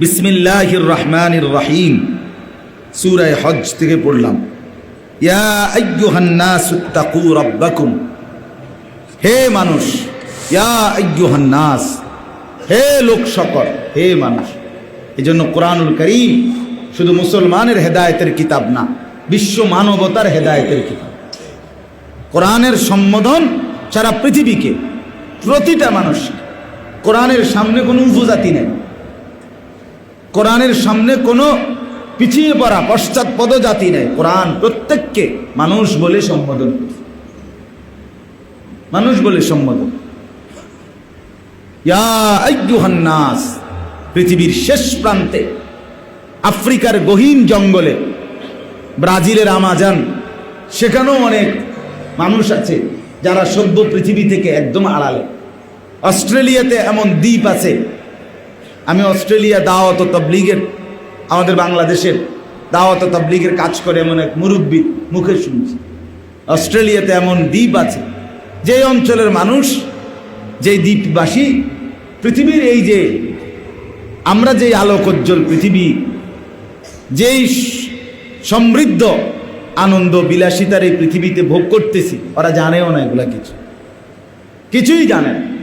বিসমিল্লাহির রহমানির রহিম। সুরায় হজ থেকে পড়লাম। হে মানুষ হে লোক সকল, হে মানুষ এই জন্য কোরআনুল করিম শুধু মুসলমানের হেদায়তের কিতাব না, বিশ্ব মানবতার হেদায়েতের কিতাব। কোরআনের সম্বোধন সারা পৃথিবীকে, প্রতিটা মানুষ কোরআনের সামনে কোনো উপজাতি নেই। কোরআনের সামনে কোনো পিছিয়ে পড়া পশ্চাৎপদ জাতি নেই। কোরআন প্রত্যেককে মানুষ বলে সম্বোধন মানুষ বলে সম্বোধন। ইয়া নাস, পৃথিবীর শেষ প্রান্তে, আফ্রিকার গহীন জঙ্গলে, ব্রাজিলের আমাজান, সেখানেও অনেক মানুষ আছে যারা সভ্য পৃথিবী থেকে একদম আড়ালে। অস্ট্রেলিয়াতে এমন দ্বীপ আছে আমি অস্ট্রেলিয়া দাওয়াত তবলিগের, আমাদের বাংলাদেশের দাওয়াত তবলিগের কাজ করে এমন এক মুরব্বী মুখে শুনছি। অস্ট্রেলিয়াতে এমন দ্বীপ আছে, যে অঞ্চলের মানুষ, যে দ্বীপবাসী, পৃথিবীর এই যে আমরা যে আলোকোজ্জ্বল পৃথিবী, যেই সমৃদ্ধ আনন্দ বিলাসিতার এই পৃথিবীতে ভোগ করতেছি, ওরা জানেও না এগুলা কিছু। কিছুই জানে না।